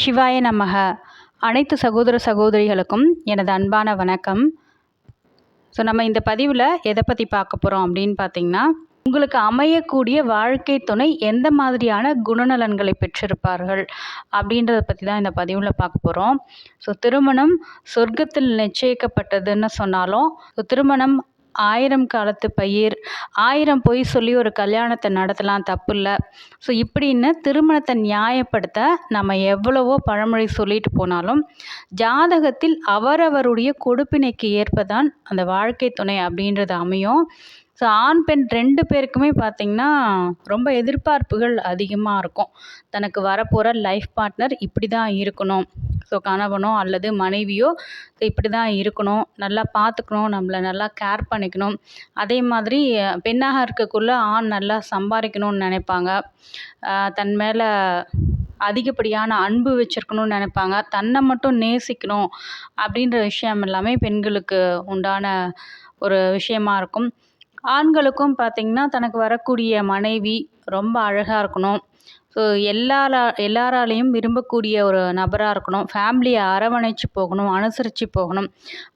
சிவாய நமக. அனைத்து சகோதர சகோதரிகளுக்கும் எனது அன்பான வணக்கம். ஸோ நம்ம இந்த பதிவில் எதை பற்றி பார்க்க போகிறோம் அப்படின்னு பார்த்தீங்கன்னா உங்களுக்கு அமையக்கூடிய வாழ்க்கை துணை எந்த மாதிரியான குணநலன்களை பெற்றிருப்பார்கள் அப்படின்றத பற்றி தான் இந்த பதிவில் பார்க்க போகிறோம் ஸோ திருமணம் சொர்க்கத்தில் நிச்சயிக்கப்பட்டதுன்னு சொன்னாலும் ஸோ திருமணம் ஆயிரம் காலத்து பயிர் ஆயிரம் பொய் சொல்லி ஒரு கல்யாணத்தை நடத்தலாம் தப்பு இல்லை ஸோ இப்படின்னு திருமணத்தை நியாயப்படுத்த நம்ம எவ்வளவோ பழமொழி சொல்லிட்டு போனாலும் ஜாதகத்தில் அவரவருடைய கொடுப்பினைக்கு ஏற்பதான் அந்த வாழ்க்கை துணை அப்படின்றது அமையும். ஸோ ஆண் பெண் ரெண்டு பேருக்குமே பார்த்திங்கன்னா ரொம்ப எதிர்பார்ப்புகள் அதிகமாக இருக்கும். தனக்கு வரப்போகிற லைஃப் பார்ட்னர் இப்படி தான் இருக்கணும். ஸோ கணவனோ அல்லது மனைவியோ இப்படி தான் இருக்கணும். நல்லா பார்த்துக்கணும் நம்மளை நல்லா கேர் பண்ணிக்கணும். அதே மாதிரி பெண்ணாக இருக்கக்குள்ளே ஆண் நல்லா சம்பாதிக்கணும்னு நினைப்பாங்க. தன் மேலே அதிகப்படியான அன்பு வச்சுருக்கணும்னு நினைப்பாங்க. தன்னை மட்டும் நேசிக்கணும் அப்படின்ற விஷயம் எல்லாமே பெண்களுக்கு உண்டான ஒரு விஷயமா இருக்கும். ஆண்களுக்கும் பார்த்திங்கன்னா தனக்கு வரக்கூடிய மனைவி ரொம்ப அழகாக இருக்கணும். ஸோ எல்லாரா எல்லாராலேயும் விரும்பக்கூடிய ஒரு நபராக இருக்கணும். ஃபேமிலியை அரவணைச்சு போகணும் அனுசரித்து போகணும்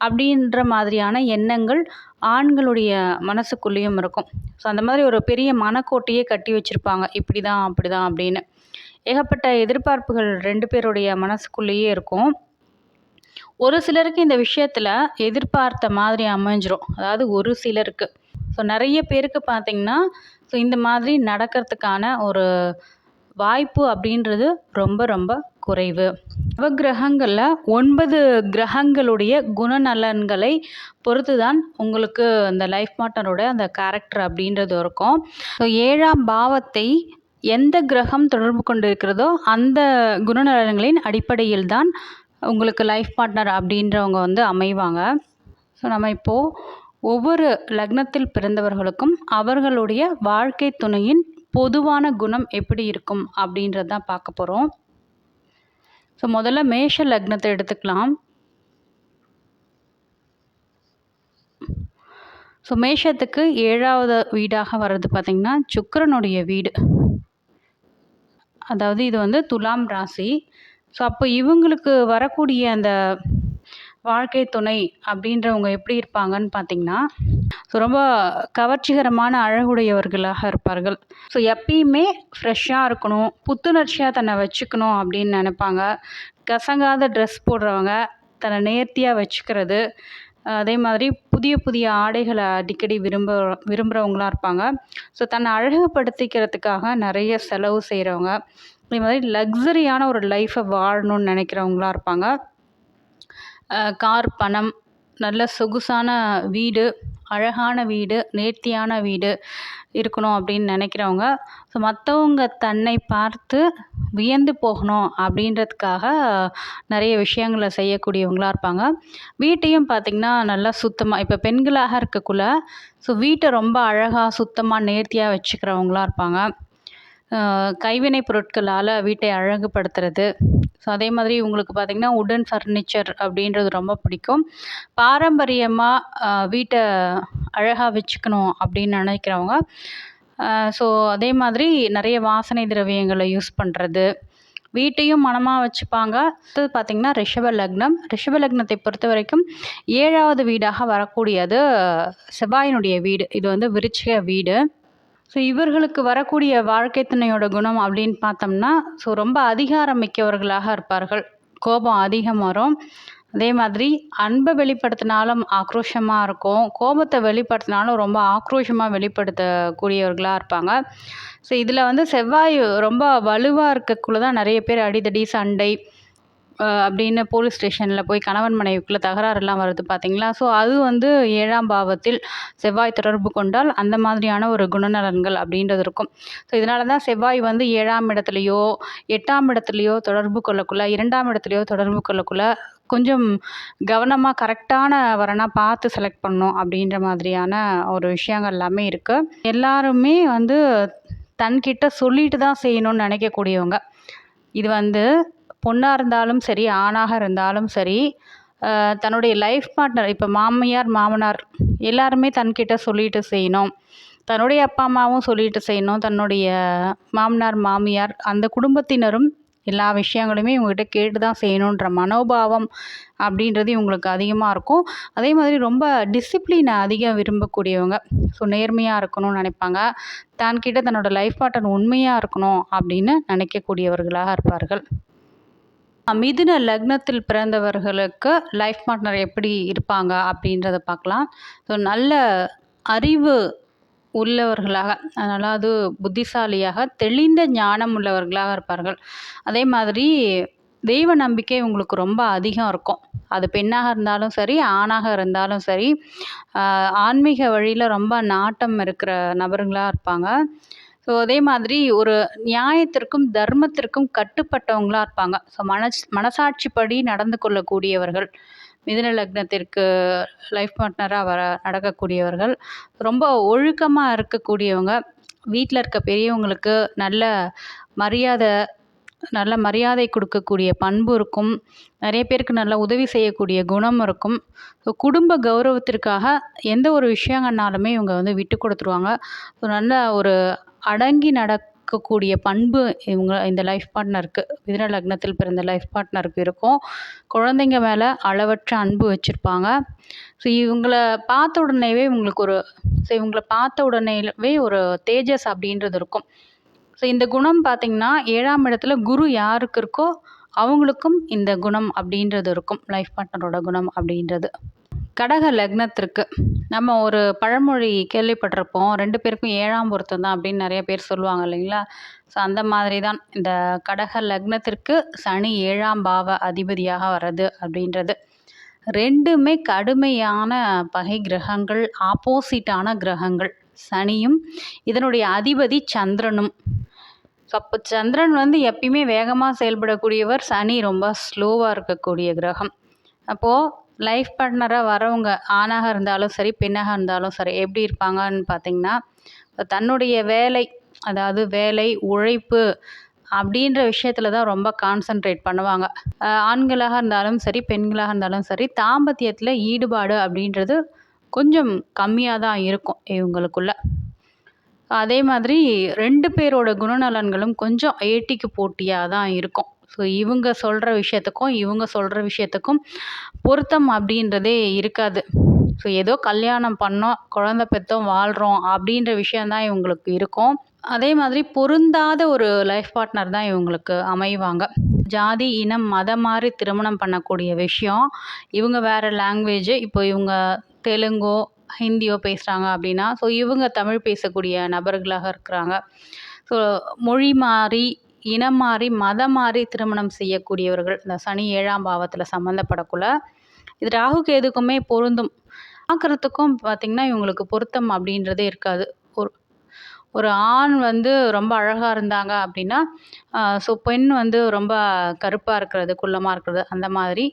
அப்படின்ற மாதிரியான எண்ணங்கள் ஆண்களுடைய மனசுக்குள்ளேயும் இருக்கும். ஸோ அந்த மாதிரி ஒரு பெரிய மனக்கோட்டையே கட்டி வச்சுருப்பாங்க. இப்படி தான் அப்படி தான் அப்படின்னு. ஏகப்பட்ட எதிர்பார்ப்புகள் ரெண்டு பேருடைய மனசுக்குள்ளேயே இருக்கும். ஒரு சிலருக்கு இந்த விஷயத்தில் எதிர்பார்த்த மாதிரி அமைஞ்சிரும். அதாவது ஒரு சிலருக்கு. ஸோ நிறைய பேருக்கு பார்த்திங்கன்னா ஸோ இந்த மாதிரி நடக்கிறதுக்கான ஒரு வாய்ப்பு அப்படின்றது ரொம்ப ரொம்ப குறைவு. நவகிரகங்களில் ஒன்பது கிரகங்களுடைய குணநலன்களை பொறுத்து தான் உங்களுக்கு அந்த லைஃப் பார்ட்னரோட அந்த கேரக்டர் அப்படின்றது இருக்கும். ஸோ ஏழாம் பாவத்தை எந்த கிரகம் தொடர்பு கொண்டு இருக்கிறதோ அந்த குணநலன்களின் அடிப்படையில் தான் உங்களுக்கு லைஃப் பார்ட்னர் அப்படின்றவங்க வந்து அமைவாங்க. ஸோ நம்ம இப்போது ஒவ்வொரு லக்னத்தில் பிறந்தவர்களுக்கும் அவர்களுடைய வாழ்க்கை துணையின் பொதுவான குணம் எப்படி இருக்கும் அப்படின்றது தான் பார்க்க போகிறோம் ஸோ முதல்ல மேஷ லக்னத்தை எடுத்துக்கலாம். ஸோ மேஷத்துக்கு ஏழாவது வீடாக வர்றது பார்த்திங்கன்னா சுக்கரனுடைய வீடு. அதாவது இது வந்து துலாம் ராசி. ஸோ அப்போ இவங்களுக்கு வரக்கூடிய அந்த வாழ்க்கை துணை அப்படின்றவங்க எப்படி இருப்பாங்கன்னு பார்த்திங்கன்னா ஸோ ரொம்ப கவர்ச்சிகரமான அழகுடையவர்களாக இருப்பார்கள். ஸோ எப்பயுமே ஃப்ரெஷ்ஷாக இருக்கணும் புத்துணர்ச்சியாக தன்னை வச்சுக்கணும் அப்படின்னு நினைப்பாங்க. கசங்காத ட்ரெஸ் போடுறவங்க தன்னை நேர்த்தியாக வச்சுக்கிறது அதே மாதிரி புதிய புதிய ஆடைகளை அடிக்கடி விரும்ப விரும்புகிறவங்களாக இருப்பாங்க. ஸோ தன்னை அழகுபடுத்திக்கிறதுக்காக நிறைய செலவு செய்கிறவங்க அதே மாதிரி லக்ஸரியான ஒரு லைஃப்பை வாழணும்னு நினைக்கிறவங்களாக இருப்பாங்க. கார் பணம் நல்ல சொகுசான வீடு அழகான வீடு நேர்த்தியான வீடு இருக்கணும் அப்படின்னு நினைக்கிறவங்க ஸோ மற்றவங்க தன்னை பார்த்து வியந்து போகணும் அப்படின்றதுக்காக நிறைய விஷயங்களை செய்யக்கூடியவங்களாக இருப்பாங்க. வீட்டையும் பார்த்திங்கன்னா நல்லா சுத்தமாக இப்போ பெண்களாக இருக்கக்குள்ள ஸோ வீட்டை ரொம்ப அழகாக சுத்தமாக நேர்த்தியாக வச்சுக்கிறவங்களாக இருப்பாங்க. கைவினை பொருட்களால் வீட்டை அழகுபடுத்துறது. ஸோ அதே மாதிரி உங்களுக்கு பார்த்திங்கன்னா உடன் ஃபர்னிச்சர் அப்படின்றது ரொம்ப பிடிக்கும். பாரம்பரியமாக வீட்டை அழகாக வச்சுக்கணும் அப்படின்னு நினைக்கிறவங்க ஸோ அதே மாதிரி நிறைய வாசனை திரவியங்களை யூஸ் பண்ணுறது வீட்டையும் மனமாக வச்சுப்பாங்க. அடுத்தது பார்த்திங்கன்னா ரிஷப லக்னம். ரிஷப லக்னத்தை பொறுத்த வரைக்கும் ஏழாவது வீடாக வரக்கூடியது செவ்வாயினுடைய வீடு. இது வந்து விருச்சிக வீடு. ஸோ இவர்களுக்கு வரக்கூடிய வாழ்க்கை துணையோட குணம் அப்படின்னு பார்த்தோம்னா ஸோ ரொம்ப அதிகாரம் மிக்கவர்களாக இருப்பார்கள். கோபம் அதிகம் வரும். அதே மாதிரி அன்பை வெளிப்படுத்தினாலும் ஆக்ரோஷமாக இருக்கும். கோபத்தை வெளிப்படுத்தினாலும் ரொம்ப ஆக்ரோஷமாக வெளிப்படுத்தக்கூடியவர்களாக இருப்பாங்க. ஸோ இதில் வந்து செவ்வாய் ரொம்ப வலுவாக இருக்கக்குள்ள தான் நிறைய பேர் அடிதடி சண்டை அப்படின்னு போலீஸ் ஸ்டேஷனில் போய் கணவன் மனைவிக்குள்ளே தகராறுலாம் வருது பார்த்தீங்களா ஸோ அது வந்து ஏழாம் பாவத்தில் செவ்வாய் தொடர்பு கொண்டால் அந்த மாதிரியான ஒரு குணநலன்கள் அப்படின்றது இருக்கும். ஸோ இதனால தான் செவ்வாய் வந்து ஏழாம் இடத்துலையோ எட்டாம் இடத்துலையோ தொடர்பு கொள்ளக்குள்ள இரண்டாம் இடத்துலையோ தொடர்பு கொள்ளக்குள்ள கொஞ்சம் கவனமாக கரெக்டான வரனாக பார்த்து செலக்ட் பண்ணணும் அப்படின்ற மாதிரியான ஒரு விஷயங்கள் எல்லாமே இருக்குது எல்லாருமே வந்து தன்கிட்ட சொல்லிட்டு தான் செய்யணும்னு நினைக்கக்கூடியவங்க. இது வந்து பொண்ணாக இருந்தாலும் சரி ஆணாக இருந்தாலும் சரி தன்னுடைய லைஃப் பார்ட்னர் இப்போ மாமியார் மாமனார் எல்லாருமே தன்கிட்ட சொல்லிட்டு செய்யணும். தன்னுடைய அப்பா அம்மாவும் சொல்லிட்டு செய்யணும். தன்னுடைய மாமனார் மாமியார் அந்த குடும்பத்தினரும் எல்லா விஷயங்களுமே இவங்ககிட்ட கேட்டு தான் செய்யணுன்ற மனோபாவம் அப்படின்றது இவங்களுக்கு அதிகமாக இருக்கும். அதே மாதிரி ரொம்ப டிசிப்ளினை அதிகம் விரும்பக்கூடியவங்க ஸோ நேர்மையாக இருக்கணும்னு நினைப்பாங்க. தான்கிட்ட தன்னோட லைஃப் பார்ட்னர் உண்மையாக இருக்கணும் அப்படின்னு நினைக்கக்கூடியவர்களாக இருப்பார்கள். மிதுன லக்னத்தில் பிறந்தவர்களுக்கு லைஃப் பார்ட்னர் எப்படி இருப்பாங்க அப்படின்றத பார்க்கலாம். ஸோ நல்ல அறிவு உள்ளவர்களாக அதாவது புத்திசாலியாக தெளிந்த ஞானம் உள்ளவர்களாக இருப்பார்கள். அதே மாதிரி தெய்வ நம்பிக்கை உங்களுக்கு ரொம்ப அதிகம் இருக்கும். அது பெண்ணாக இருந்தாலும் சரி ஆணாக இருந்தாலும் சரி ஆன்மீக வழியில் ரொம்ப நாட்டம் இருக்கிற நபர்களாக இருப்பாங்க. ஸோ அதே மாதிரி ஒரு நியாயத்திற்கும் தர்மத்திற்கும் கட்டுப்பட்டவங்களாக இருப்பாங்க. ஸோ மனச் மனசாட்சிப்படி நடந்து கொள்ளக்கூடியவர்கள் மிதுன லக்னத்திற்கு லைஃப் பார்ட்னராக வர நடக்கக்கூடியவர்கள் ரொம்ப ஒழுக்கமாக இருக்கக்கூடியவங்க வீட்டில் இருக்க பெரியவங்களுக்கு நல்ல மரியாதை நல்ல மரியாதை கொடுக்கக்கூடிய பண்பு இருக்கும். நிறைய பேருக்கு நல்ல உதவி செய்யக்கூடிய குணம் இருக்கும். ஸோ குடும்ப கௌரவத்திற்காக எந்த ஒரு விஷயங்கள்னாலுமே இவங்க வந்து விட்டு கொடுத்துருவாங்க. ஸோ நல்ல ஒரு அடங்கி நடக்கக்கூடிய பண்பு இவங்க இந்த லைஃப் பார்ட்னருக்கு மிதுன லக்னத்தில் பிறந்த லைஃப் பார்ட்னருக்கு இருக்கும். குழந்தைங்க மேலே அளவற்ற அன்பு வச்சுருப்பாங்க. ஸோ இவங்கள பார்த்த உடனேவே இவங்களுக்கு ஒரு ஸோ இவங்களை பார்த்த உடனேவே ஒரு தேஜஸ் அப்படின்றது இருக்கும். ஸோ இந்த குணம் பார்த்திங்கன்னா ஏழாம் இடத்துல குரு யாருக்கு இருக்கோ அவங்களுக்கும் இந்த குணம் அப்படின்றது இருக்கும். லைஃப் பார்ட்னரோட குணம் அப்படின்றது. கடக லக்னத்திற்கு நம்ம ஒரு பழமொழி கேள்விப்பட்டிருப்போம். ரெண்டு பேருக்கும் ஏழாம் பொருத்தம் தான் அப்படின்னு நிறைய பேர் சொல்லுவாங்க இல்லைங்களா? ஸோ அந்த மாதிரி தான் இந்த கடக லக்னத்திற்கு சனி ஏழாம் பாவ அதிபதியாக வர்றது அப்படின்றது. ரெண்டுமே கடுமையான பகை கிரகங்கள் ஆப்போசிட்டான கிரகங்கள். சனியும் இதனுடைய அதிபதி சந்திரனும். ஸோ அப்போ சந்திரன் வந்து எப்பயுமே வேகமாக செயல்படக்கூடியவர் சனி ரொம்ப ஸ்லோவாக இருக்கக்கூடிய கிரகம். அப்போது லைஃப் பார்ட்னராக வரவங்க ஆணாக இருந்தாலும் சரி பெண்ணாக இருந்தாலும் சரி எப்படி இருப்பாங்கன்னு பார்த்திங்கன்னா தன்னுடைய வேலை அதாவது வேலை உழைப்பு அப்படின்ற விஷயத்தில் தான் ரொம்ப கான்சன்ட்ரேட் பண்ணுவாங்க. ஆண்களாக இருந்தாலும் சரி பெண்களாக இருந்தாலும் சரி தாம்பத்தியத்தில் ஈடுபாடு அப்படின்றது கொஞ்சம் கம்மியாக தான் இருக்கும் இவங்களுக்குள்ள. அதே மாதிரி ரெண்டு பேரோட குணநலன்களும் கொஞ்சம் ஏட்டிக்கு போட்டியாக தான் இருக்கும். ஸோ இவங்க சொல்கிற விஷயத்துக்கும் இவங்க சொல்கிற விஷயத்துக்கும் பொருத்தம் அப்படின்றதே இருக்காது. ஸோ ஏதோ கல்யாணம் பண்ணோம் குழந்த பெற்றோம் வாழ்கிறோம் அப்படின்ற விஷயந்தான் இவங்களுக்கு இருக்கும். அதே மாதிரி பொருந்தாத ஒரு லைஃப் பார்ட்னர் தான் இவங்களுக்கு அமைவாங்க. ஜாதி இனம் மதம் மாதிரி திருமணம் பண்ணக்கூடிய விஷயம். இவங்க வேறு லாங்குவேஜ் இப்போ இவங்க தெலுங்கோ ஹிந்தியோ பேசுகிறாங்க அப்படின்னா ஸோ இவங்க தமிழ் பேசக்கூடிய நபர்களாக இருக்கிறாங்க. ஸோ மொழி மாறி இனம் மாறி மதம் மாறி திருமணம் செய்யக்கூடியவர்கள் இந்த சனி ஏழாம் பாவத்தில் சம்மந்தப்படக்குள்ள இது ராகு கேதுக்குமே பொருந்தும். பார்க்குறதுக்கும் பார்த்திங்கன்னா இவங்களுக்கு பொருத்தம் அப்படின்றதே இருக்காது. ஒரு ஒரு ஆண் வந்து ரொம்ப அழகாக இருந்தாங்க அப்படின்னா ஸோ பெண் வந்து ரொம்ப கருப்பாக இருக்கிறது குள்ளமாக இருக்கிறது அந்த மாதிரி.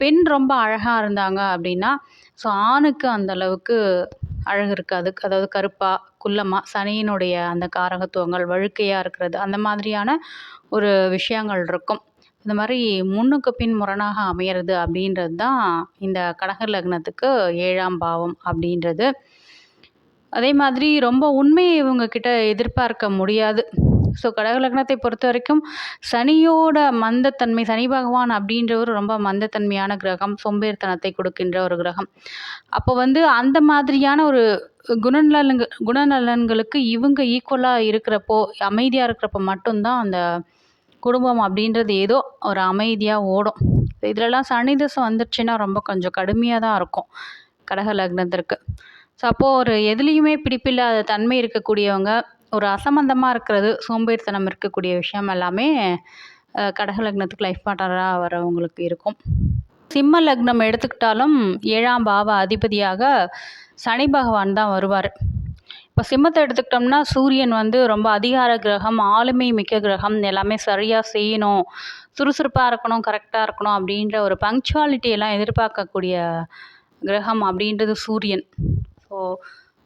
பெண் ரொம்ப அழகாக இருந்தாங்க அப்படின்னா ஸோ ஆணுக்கு அந்த அளவுக்கு அழகு இருக்காது. அதாவது கருப்பாக குள்ளமாக சனியினுடைய அந்த காரகத்துவங்கள் வழுக்கையாக இருக்கிறது அந்த மாதிரியான ஒரு விஷயங்கள் இருக்கும். இந்த மாதிரி முன்னுக்கு பின் முரணாக அமையிறது அப்படின்றது தான் இந்த கடக லக்னத்துக்கு ஏழாம் பாவம் அப்படின்றது. அதே மாதிரி ரொம்ப உண்மையை இவங்கக்கிட்ட எதிர்பார்க்க முடியாது. ஸோ கடகலக்னத்தை பொறுத்த வரைக்கும் சனியோட மந்தத்தன்மை சனி பகவான் அப்படின்றவர் ரொம்ப மந்தத்தன்மையான கிரகம் சோம்பேறித்தனத்தை கொடுக்கின்ற ஒரு கிரகம். அப்போ வந்து அந்த மாதிரியான ஒரு குணநலன்கள் குணநலன்களுக்கு இவங்க ஈக்குவலாக இருக்கிறப்போ அமைதியாக இருக்கிறப்போ மட்டும்தான் அந்த குடும்பம் அப்படின்றது ஏதோ ஒரு அமைதியாக ஓடும். இதிலலாம் சனி தசை வந்துடுச்சுன்னா ரொம்ப கொஞ்சம் கடுமையாக தான் இருக்கும் கடக லக்னத்திற்கு. ஸோ அப்போது ஒரு எதுலேயுமே பிடிப்பில்லாத தன்மை இருக்கக்கூடியவங்க ஒரு அசம்பந்தமாக இருக்கிறது சோம்பேறித்தனம் இருக்கக்கூடிய விஷயம் எல்லாமே கடக லக்னத்துக்கு லைஃப் பார்ட்னராக வரவங்களுக்கு இருக்கும். சிம்ம லக்னம் எடுத்துக்கிட்டாலும் ஏழாம் பாவ அதிபதியாக சனி பகவான் தான் வருவார். இப்போ சிம்மத்தை எடுத்துக்கிட்டோம்னா சூரியன் வந்து ரொம்ப அதிகார கிரகம் ஆளுமை மிக்க கிரகம் எல்லாமே சரியாக செய்யணும் சுறுசுறுப்பாக இருக்கணும் கரெக்டாக இருக்கணும் அப்படின்ற ஒரு பங்க்சுவாலிட்டியெல்லாம் எதிர்பார்க்கக்கூடிய கிரகம் அப்படின்றது சூரியன். ஸோ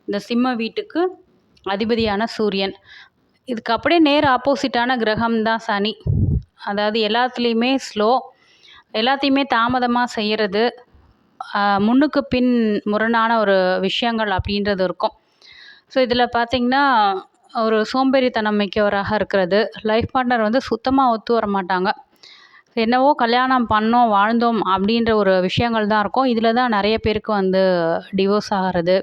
இந்த சிம்ம வீட்டுக்கு அதிபதியான சூரியன். இதுக்கு அப்படியே நேர் ஆப்போசிட்டான கிரகம் தான் சனி. அதாவது எல்லாத்துலேயுமே ஸ்லோ எல்லாத்தையுமே தாமதமாக செய்கிறது முன்னுக்கு பின் முரணான ஒரு விஷயங்கள் அப்படின்றது இருக்கும். ஸோ இதில் பார்த்திங்கன்னா ஒரு சோம்பேறித்தனம் மிக்கவராக இருக்கிறது. லைஃப் பார்ட்னர் வந்து சுத்தமாக ஒத்து வர மாட்டாங்க. என்னவோ கல்யாணம் பண்ணோம் வாழ்ந்தோம் அப்படின்ற ஒரு விஷயங்கள் தான் இருக்கும். இதில் தான் நிறைய பேருக்கு வந்து டிவோர்ஸ் ஆகிறது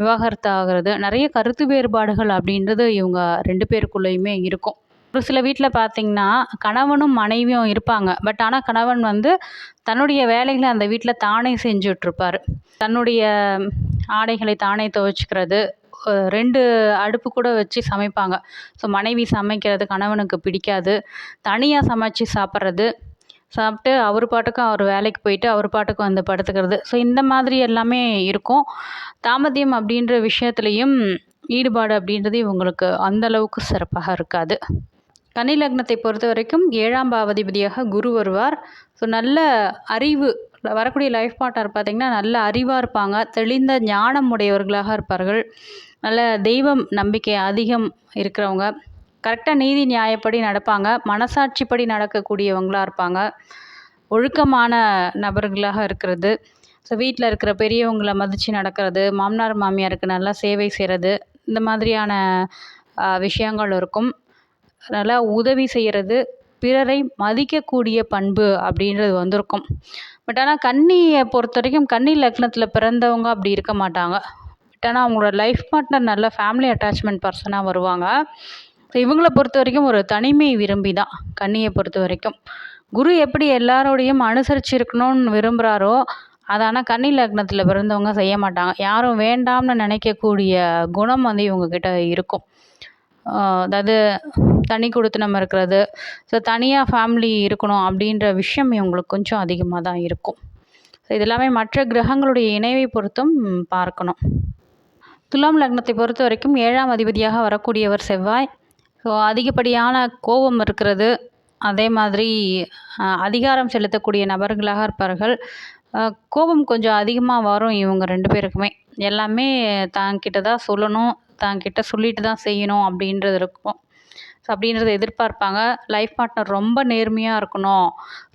விவாகரத்து ஆகிறது நிறைய கருத்து வேறுபாடுகள் அப்படின்றது இவங்க ரெண்டு பேருக்குள்ளேயுமே இருக்கும். ஒரு சில வீட்டில் பார்த்தீங்கன்னா கணவனும் மனைவியும் இருப்பாங்க. பட் ஆனால் கணவன் வந்து தன்னுடைய வேலைகளை அந்த வீட்டில் தானே செஞ்சுட்ருப்பார். தன்னுடைய ஆடைகளை தானே துவைச்சிக்கிறது. ரெண்டு அடுப்பு கூட வச்சு சமைப்பாங்க. ஸோ மனைவி சமைக்கிறது கணவனுக்கு பிடிக்காது. தனியாக சமைச்சு சாப்பிட்றது. சாப்பிட்டு அவர் பாட்டுக்கு அவர் வேலைக்கு போயிட்டு அவர் பாட்டுக்கு வந்து படுத்துக்கிறது. ஸோ இந்த மாதிரி எல்லாமே இருக்கும். தாமதியம் அப்படின்ற விஷயத்துலையும் ஈடுபாடு அப்படின்றது இவங்களுக்கு அந்த அளவுக்கு சிறப்பாக இருக்காது. கன்னி லக்னத்தை பொறுத்த வரைக்கும் ஏழாம் பாவதிபதியாக குரு வருவார். ஸோ நல்ல அறிவு வரக்கூடிய லைஃப் பார்ட்னர் பார்த்திங்கன்னா நல்ல அறிவாக இருப்பாங்க. தெளிந்த ஞானம் உடையவர்களாக இருப்பார்கள். நல்ல தெய்வம் நம்பிக்கை அதிகம் இருக்கிறவங்க. கரெக்டாக நீதி நியாயப்படி நடப்பாங்க. மனசாட்சிப்படி நடக்கக்கூடியவங்களாக இருப்பாங்க. ஒழுக்கமான நபர்களாக இருக்கிறது. ஸோ வீட்டில் இருக்கிற பெரியவங்களை மதித்து நடக்கிறது. மாமனார் மாமியாருக்கு நல்லா சேவை செய்கிறது இந்த மாதிரியான விஷயங்கள் இருக்கும். அதனால் உதவி செய்கிறது பிறரை மதிக்கக்கூடிய பண்பு அப்படின்றது வந்திருக்கும். பட் ஆனால் கன்னியை பொறுத்த வரைக்கும் கன்னி லக்னத்தில் பிறந்தவங்க அப்படி இருக்க மாட்டாங்க. பட் ஆனால் அவங்களோட லைஃப் பார்ட்னர் நல்ல ஃபேமிலி அட்டாச்மெண்ட் பர்சனாக வருவாங்க. ஸோ பொறுத்த வரைக்கும் ஒரு தனிமை விரும்பி தான் கன்னியை பொறுத்த வரைக்கும். குரு எப்படி எல்லாரோடையும் அனுசரித்து இருக்கணும்னு விரும்புகிறாரோ அது ஆனால் கன்னி லக்னத்தில் பிறந்தவங்க செய்ய மாட்டாங்க. யாரும் வேண்டாம்னு நினைக்கக்கூடிய குணம் வந்து இவங்கக்கிட்ட இருக்கும். அதாவது தனி கொடுத்தனம் இருக்கிறது. ஸோ தனியாக ஃபேமிலி இருக்கணும் அப்படின்ற விஷயம் இவங்களுக்கு கொஞ்சம் அதிகமாக தான் இருக்கும். ஸோ இதெல்லாமே மற்ற கிரகங்களுடைய இணைவை பொறுத்தும் பார்க்கணும். துலாம் லக்னத்தை பொறுத்த வரைக்கும் ஏழாம் அதிபதியாக வரக்கூடியவர் செவ்வாய். ஸோ அதிகப்படியான கோபம் இருக்கிறது. அதே மாதிரி அதிகாரம் செலுத்தக்கூடிய நபர்களாக இருப்பார்கள். கோபம் கொஞ்சம் அதிகமாக வரும் இவங்க ரெண்டு பேருக்குமே. எல்லாமே தாங்கிட்ட தான் சொல்லணும். தாங்கிட்ட சொல்லிட்டு தான் செய்யணும் அப்படின்றது இருக்கும். ஸோ அப்படின்றத எதிர்பார்ப்பாங்க. லைஃப் பார்ட்னர் ரொம்ப நேர்மையாக இருக்கணும்.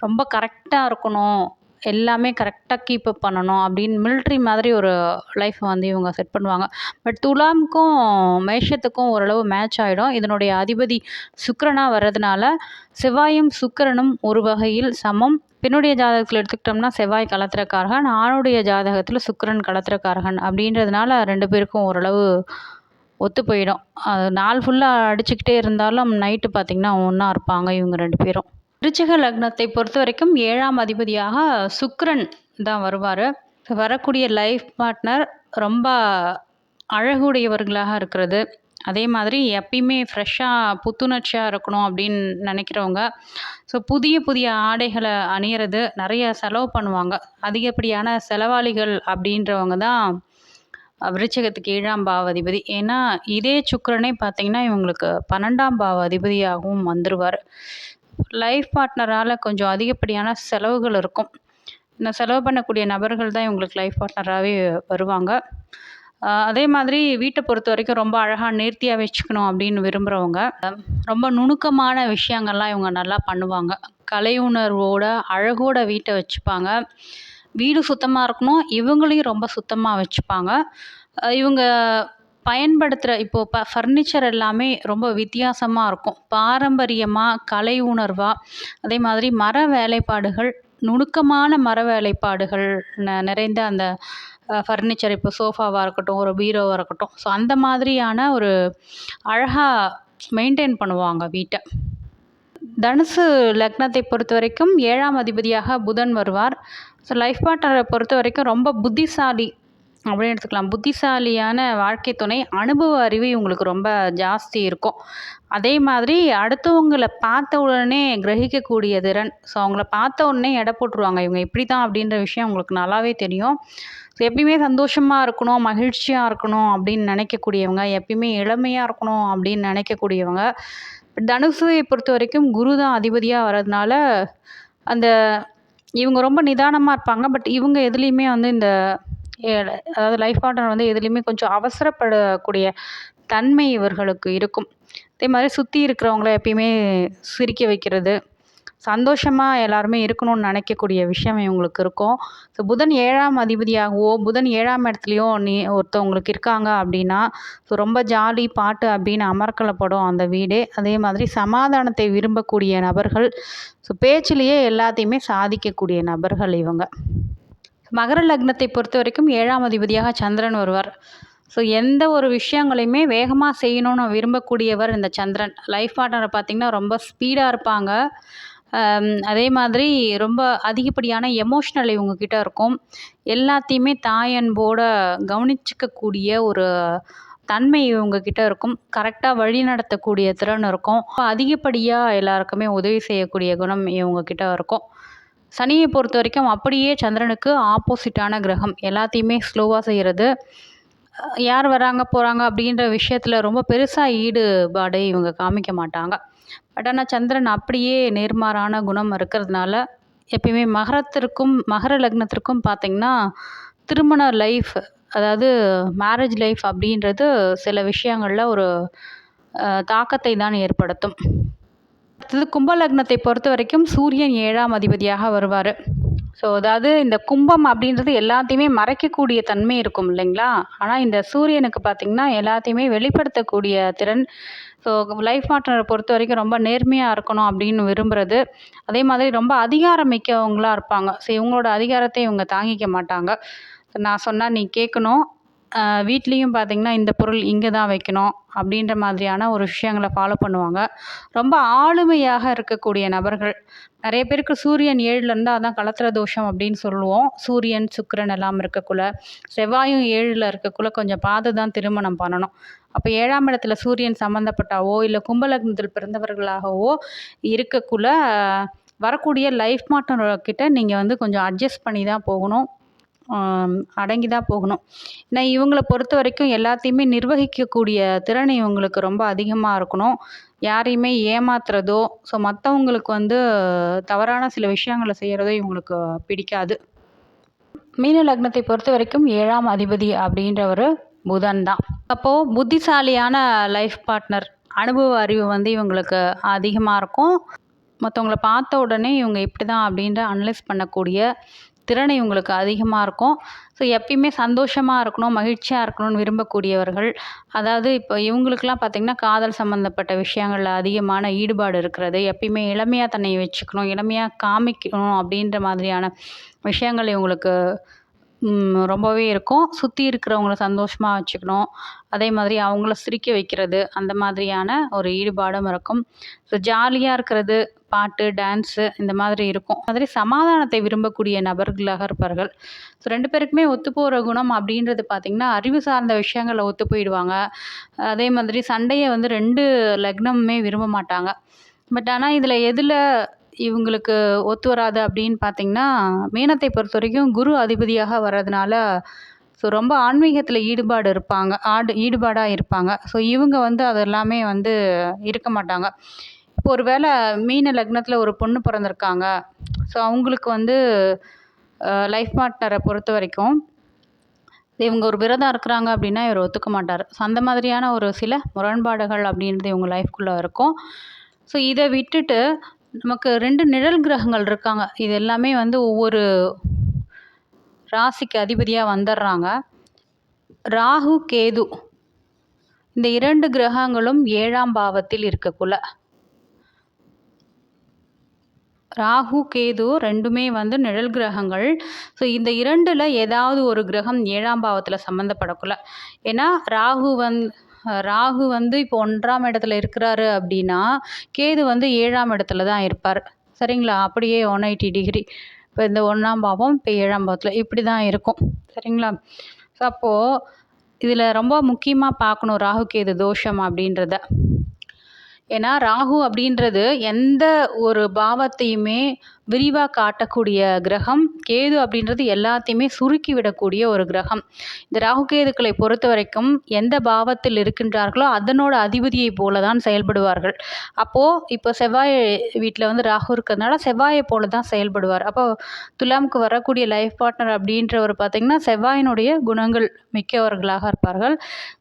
ரொம்ப கரெக்டாக இருக்கணும். எல்லாமே கரெக்டாக கீப் அப் பண்ணணும் அப்படின்னு மில்ட்ரி மாதிரி ஒரு லைஃப்பை வந்து இவங்க செட் பண்ணுவாங்க. பட் துலாமுக்கும் மேஷத்துக்கும் ஓரளவு மேட்ச் ஆகிடும் இதனுடைய அதிபதி சுக்கரனாக வர்றதுனால செவ்வாயும் சுக்கரனும் ஒரு வகையில் சமம். பெண்ணுடைய ஜாதகத்தில் எடுத்துக்கிட்டோம்னா செவ்வாய் கலத்திரக்காரகன் ஆணுடைய ஜாதகத்தில் சுக்கரன் கலத்திரக்காரகன் அப்படின்றதுனால ரெண்டு பேருக்கும் ஓரளவு ஒத்து போயிடும். அது நாள் ஃபுல்லாக அடிச்சுக்கிட்டே இருந்தாலும் நைட்டு பார்த்திங்கன்னா ஒன்றா இருப்பாங்க இவங்க ரெண்டு பேரும். விருச்சிக லக்னத்தை பொறுத்த வரைக்கும் ஏழாம் அதிபதியாக சுக்ரன் தான் வருவார். வரக்கூடிய லைஃப் பார்ட்னர் ரொம்ப அழகுடையவர்களாக இருக்கிறது. அதே மாதிரி எப்பயுமே ஃப்ரெஷ்ஷாக புத்துணர்ச்சியாக இருக்கணும் அப்படின்னு நினைக்கிறவங்க. ஸோ புதிய புதிய ஆடைகளை அணியிறது நிறைய செலவு பண்ணுவாங்க. அதிகப்படியான செலவாளிகள் அப்படின்றவங்க தான் விருச்சிகத்துக்கு ஏழாம் பாவ அதிபதி ஏன்னா இதே சுக்கரனே பார்த்திங்கன்னா இவங்களுக்கு பன்னெண்டாம் பாவ அதிபதியாகவும் வந்துடுவார் லைஃப் பார்ட்னரால் கொஞ்சம் அதிகப்படியான செலவுகள் இருக்கும். இந்த செலவு பண்ணக்கூடிய நபர்கள் தான் இவங்களுக்கு லைஃப் பார்ட்னராகவே வருவாங்க. அதே மாதிரி வீட்டை பொறுத்த வரைக்கும் ரொம்ப அழகாக நேர்த்தியாக வச்சுக்கணும் அப்படின்னு விரும்புகிறவங்க ரொம்ப நுணுக்கமான விஷயங்கள்லாம் இவங்க நல்லா பண்ணுவாங்க. கலை உணர்வோட அழகோட வீட்டை வச்சுப்பாங்க. வீடு சுத்தமாக இருக்கணும். இவங்களையும் ரொம்ப சுத்தமாக வச்சுப்பாங்க. இவங்க பயன்படுத்துகிற இப்போது ப ஃபர்னிச்சர் எல்லாமே ரொம்ப வித்தியாசமாக இருக்கும். பாரம்பரியமாக கலை உணர்வாக அதே மாதிரி மர வேலைப்பாடுகள் நுணுக்கமான மர வேலைப்பாடுகள் ந நிறைந்த அந்த ஃபர்னிச்சர் இப்போ சோஃபாவாக இருக்கட்டும் ஒரு பீரோவாக இருக்கட்டும். ஸோ அந்த மாதிரியான ஒரு அழகாக மெயின்டைன் பண்ணுவாங்க வீட்டை. தனுசு லக்னத்தை பொறுத்த வரைக்கும் ஏழாம் அதிபதியாக புதன் வருவார். ஸோ லைஃப் பார்ட்னரை பொறுத்த வரைக்கும் ரொம்ப புத்திசாலி அப்படின்னு எடுத்துக்கலாம். புத்திசாலியான வாழ்க்கை துணை அனுபவ அறிவு இவங்களுக்கு ரொம்ப ஜாஸ்தி இருக்கும். அதே மாதிரி அடுத்தவங்களை பார்த்த உடனே கிரகிக்கக்கூடிய திறன். ஸோ அவங்கள பார்த்த உடனே எடை போட்டுருவாங்க. இவங்க இப்படி தான் அப்படின்ற விஷயம் அவங்களுக்கு நல்லாவே தெரியும். ஸோ எப்பயுமே சந்தோஷமாக இருக்கணும் மகிழ்ச்சியாக இருக்கணும் அப்படின்னு நினைக்கக்கூடியவங்க எப்பயுமே இளமையாக இருக்கணும் அப்படின்னு நினைக்கக்கூடியவங்க. தனுசுவை பொறுத்த வரைக்கும் குரு தான் அதிபதியாக வர்றதுனால அந்த இவங்க ரொம்ப நிதானமாக இருப்பாங்க. பட் இவங்க எதுலேயுமே வந்து இந்த அதாவது லைஃப் பார்ட்னர் வந்து எதுலேயுமே கொஞ்சம் அவசரப்படக்கூடிய தன்மை இவர்களுக்கு இருக்கும். அதே மாதிரி சுற்றி இருக்கிறவங்கள எப்பயுமே சிரிக்க வைக்கிறது. சந்தோஷமாக எல்லாருமே இருக்கணும்னு நினைக்கக்கூடிய விஷயம் இவங்களுக்கு இருக்கும். ஸோ புதன் ஏழாம் அதிபதியாகவோ புதன் ஏழாம் இடத்துலையோ நீ ஒருத்தவங்களுக்கு இருக்காங்க அப்படின்னா ஸோ ரொம்ப ஜாலி பாட்டு அப்படின்னு அமர்க்கலப்படும் அந்த வீடே. அதே மாதிரி சமாதானத்தை விரும்பக்கூடிய நபர்கள் ஸோ பேச்சிலேயே எல்லாத்தையுமே சாதிக்கக்கூடிய நபர்கள் இவங்க. மகர லக்னத்தை பொறுத்த வரைக்கும் ஏழாம் அதிபதியாக சந்திரன் வருவார். ஸோ எந்த ஒரு விஷயங்களையுமே வேகமாக செய்யணும்னு விரும்பக்கூடியவர் இந்த சந்திரன். லைஃப் பார்ட்னரை பார்த்திங்கன்னா ரொம்ப ஸ்பீடாக இருப்பாங்க. அதே மாதிரி ரொம்ப அதிகப்படியான எமோஷ்னல் இவங்கக்கிட்ட இருக்கும். எல்லாத்தையுமே தாயன்போடு கவனிச்சிக்கக்கூடிய ஒரு தன்மை இவங்கக்கிட்ட இருக்கும். கரெக்டாக வழி நடத்தக்கூடிய திறன் இருக்கும். அதிகப்படியாக எல்லாருக்குமே உதவி செய்யக்கூடிய குணம் இவங்கக்கிட்ட இருக்கும். சனியை பொறுத்த வரைக்கும் அப்படியே சந்திரனுக்கு ஆப்போசிட்டான கிரகம். எல்லாத்தையுமே ஸ்லோவாக செய்கிறது யார் வராங்க போகிறாங்க அப்படின்ற விஷயத்தில் ரொம்ப பெருசாக ஈடுபாடு இவங்க காமிக்க மாட்டாங்க. பட் ஆனால் சந்திரன் அப்படியே நேர்மாறான குணம் இருக்கிறதுனால எப்பயுமே மகரத்திற்கும் மகர லக்னத்திற்கும் பார்த்திங்கன்னா திருமண லைஃப் அதாவது மேரேஜ் லைஃப் அப்படின்றது சில விஷயங்களில் ஒரு தாக்கத்தை தான் ஏற்படுத்தும். அடுத்தது கும்ப லக்னத்தை பொறுத்த வரைக்கும் சூரியன் ஏழாம் அதிபதியாக வருவார். ஸோ அதாவது இந்த கும்பம் அப்படின்றது எல்லாத்தையுமே மறைக்கக்கூடிய தன்மை இருக்கும் இல்லைங்களா? ஆனால் இந்த சூரியனுக்கு பார்த்திங்கன்னா எல்லாத்தையுமே வெளிப்படுத்தக்கூடிய திறன். ஸோ லைஃப் பார்ட்னரை பொறுத்த வரைக்கும் ரொம்ப நேர்மையாக இருக்கணும் அப்படின்னு விரும்புகிறது அதே மாதிரி ரொம்ப அதிகாரம் மிக்கவங்களாக இருப்பாங்க. ஸோ இவங்களோட அதிகாரத்தை இவங்க தாங்கிக்க மாட்டாங்க. நான் சொன்னால் நீ கேட்கணும். வீட்லேயும் பார்த்திங்கன்னா இந்த பொருள் இங்கே தான் வைக்கணும் அப்படின்ற மாதிரியான ஒரு விஷயங்களை ஃபாலோ பண்ணுவாங்க. ரொம்ப ஆளுமையாக இருக்கக்கூடிய நபர்கள். நிறைய பேருக்கு சூரியன் ஏழில் இருந்தால் அதான் கலத்திர தோஷம் அப்படின்னு சொல்லுவோம். சூரியன் சுக்கரன் எல்லாம் இருக்கக்குள்ள. செவ்வாயும் ஏழில் இருக்கக்குள்ள கொஞ்சம் பார்த்து தான் திருமணம் பண்ணணும். அப்போ ஏழாம் இடத்துல சூரியன் சம்மந்தப்பட்டாவோ இல்லை கும்பலக்னத்தில் பிறந்தவர்களாகவோ இருக்கக்குள்ள வரக்கூடிய லைஃப் மாட்டர்கிட்ட நீங்கள் வந்து கொஞ்சம் அட்ஜஸ்ட் பண்ணி தான் போகணும். அடங்கி தான் போகணும். ஏன்னா இவங்கள பொறுத்த வரைக்கும் எல்லாத்தையுமே நிர்வகிக்கக்கூடிய திறன் இவங்களுக்கு ரொம்ப அதிகமாக இருக்கணும். யாரையுமே ஏமாத்துறதோ ஸோ மற்றவங்களுக்கு வந்து தவறான சில விஷயங்களை செய்கிறதோ இவங்களுக்கு பிடிக்காது. மீன லக்னத்தை பொறுத்த வரைக்கும் ஏழாம் அதிபதி அப்படின்றவர் புதன் தான். அப்போது புத்திசாலியான லைஃப் பார்ட்னர் அனுபவ அறிவு வந்து இவங்களுக்கு அதிகமாக இருக்கும். மற்றவங்கள பார்த்த உடனே இவங்க இப்படி தான் அப்படின்ற அனலைஸ் பண்ணக்கூடிய திறனை உங்களுக்கு அதிகமாக இருக்கும். ஸோ எப்பயுமே சந்தோஷமாக இருக்கணும் மகிழ்ச்சியாக இருக்கணும்னு விரும்பக்கூடியவர்கள் அதாவது இப்போ இவங்களுக்கெல்லாம் பார்த்திங்கன்னா காதல் சம்மந்தப்பட்ட விஷயங்களில் அதிகமான ஈடுபாடு இருக்கிறது. எப்பயுமே இளமையாக தன்னை வச்சுக்கணும் இளமையாக காமிக்கணும் அப்படின்ற மாதிரியான விஷயங்கள் இவங்களுக்கு ரொம்பவே இருக்கும். சுற்றி இருக்கிறவங்கள சந்தோஷமாக வச்சுக்கணும். அதே மாதிரி அவங்கள சிரிக்க வைக்கிறது அந்த மாதிரியான ஒரு ஈடுபாடும் இருக்கும். ஸோ ஜாலியாக இருக்கிறது பாட்டு டான்ஸு இந்த மாதிரி இருக்கும். மாதிரி சமாதானத்தை விரும்பக்கூடிய நபர்களாக இருப்பார்கள் ஸோ ரெண்டு பேருக்குமே ஒத்து போகிற குணம் அப்படின்றது பார்த்திங்கன்னா அறிவு சார்ந்த விஷயங்களில் ஒத்து போயிடுவாங்க. அதே மாதிரி சண்டையை வந்து ரெண்டு லக்னமுமே விரும்ப மாட்டாங்க. பட் ஆனால் இதில் எதில் இவங்களுக்கு ஒத்து வராது அப்படின்னு பார்த்திங்கன்னா மீனத்தை பொறுத்த வரைக்கும் குரு அதிபதியாக வர்றதுனால ஸோ ரொம்ப ஆன்மீகத்தில் ஈடுபாடு இருப்பாங்க. ஆடு ஈடுபாடாக இருப்பாங்க. ஸோ இவங்க வந்து அது எல்லாமே வந்து இருக்க மாட்டாங்க. இப்போ ஒரு வேளை மீன லக்னத்தில் ஒரு பொண்ணு பிறந்திருக்காங்க. ஸோ அவங்களுக்கு வந்து லைஃப் பார்ட்னரை பொறுத்த வரைக்கும் இவங்க ஒரு விரதம் இருக்கிறாங்க அப்படின்னா இவர் ஒத்துக்க மாட்டார். ஸோ அந்த மாதிரியான ஒரு சில முரண்பாடுகள் அப்படின்றது இவங்க லைஃப்குள்ளே இருக்கும். ஸோ இதை விட்டுட்டு நமக்கு ரெண்டு நிழல் கிரகங்கள் இருக்காங்க. இது எல்லாமே வந்து ஒவ்வொரு ராசிக்கு அதிபதியாக வந்துடுறாங்க ராகு கேது. இந்த இரண்டு கிரகங்களும் ஏழாம் பாவத்தில் இருக்கக்குள்ள. ராகு கேது ரெண்டுமே வந்து நிழல் கிரகங்கள். ஸோ இந்த இரண்டில் ஏதாவது ஒரு கிரகம் ஏழாம் பாவத்தில் சம்மந்தப்படக்குள்ள ஏன்னா ராகு வந் ராகு வந்து இப்போ ஒன்றாம் இடத்துல இருக்கிறாரு அப்படின்னா கேது வந்து ஏழாம் இடத்துல தான் இருப்பார். சரிங்களா? அப்படியே ஒன் எயிட்டி டிகிரி இப்போ இந்த ஒன்றாம் பாவம் இப்போ ஏழாம் பாவத்தில் இப்படி தான் இருக்கும். சரிங்களா? ஸோ அப்போது இதில் ரொம்ப முக்கியமாக பார்க்கணும் ராகு கேது தோஷம் அப்படின்றத. ஏன்னா ராகு அப்படின்றது எந்த ஒரு பாவத்தையுமே விரிவாக காட்டக்கூடிய கிரகம் கேது அப்படின்றது எல்லாத்தையுமே சுருக்கி விடக்கூடிய ஒரு கிரகம். இந்த ராகு கேதுக்களை பொறுத்த வரைக்கும் எந்த பாவத்தில் இருக்கின்றார்களோ அதனோட அதிபதியை போல தான் செயல்படுவார்கள். அப்போது இப்போ செவ்வாய் வீட்டில் வந்து ராகு இருக்கிறதுனால செவ்வாயை போல தான் செயல்படுவார். அப்போ துலாமுக்கு வரக்கூடிய லைஃப் பார்ட்னர் அப்படின்றவர் பார்த்திங்கன்னா செவ்வாயினுடைய குணங்கள் மிக்கவர்களாக இருப்பார்கள்.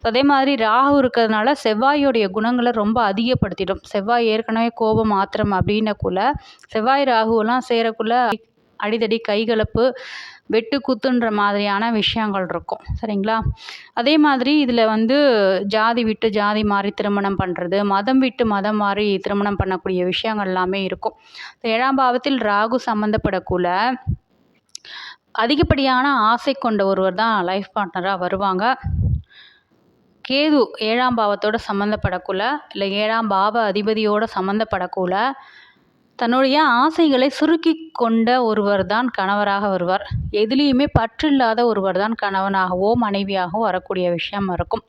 அதே மாதிரி ராகு இருக்கிறதுனால செவ்வாயோடைய குணங்களை ரொம்ப அதிகப்படுத்திடும். செவ்வாய் ஏற்கனவே கோபம் ஆத்திரம் அப்படின்னக்குள்ள செவ்வாய் ராகுவெல்லாம் சேரக்குள்ள அடிதடி கைகலப்பு வெட்டு குத்துன்ற மாதிரியான விஷயங்கள் இருக்கும். சரிங்களா? அதே மாதிரி இதில் வந்து ஜாதி விட்டு ஜாதி மாறி திருமணம் பண்ணுறது மதம் விட்டு மதம் மாறி திருமணம் பண்ணக்கூடிய விஷயங்கள் எல்லாமே இருக்கும். ஏழாம் பாவத்தில் ராகு சம்மந்தப்படக்குள்ள அதிகப்படியான ஆசை கொண்ட ஒருவர் தான் லைஃப் பார்ட்னராக வருவாங்க. கேது ஏழாம் பாவத்தோட சம்மந்தப்படக்குள்ள இல்லை ஏழாம் பாவ அதிபதியோட சம்மந்தப்படக்குள்ள தன்னுடைய ஆசைகளை சுருக்கி கொண்ட ஒருவர் தான் கணவராக வருவார். எதுலேயுமே பற்றில்லாத ஒருவர் தான் கணவனாகவோ மனைவியாகவோ வரக்கூடிய விஷயம் இருக்கும்.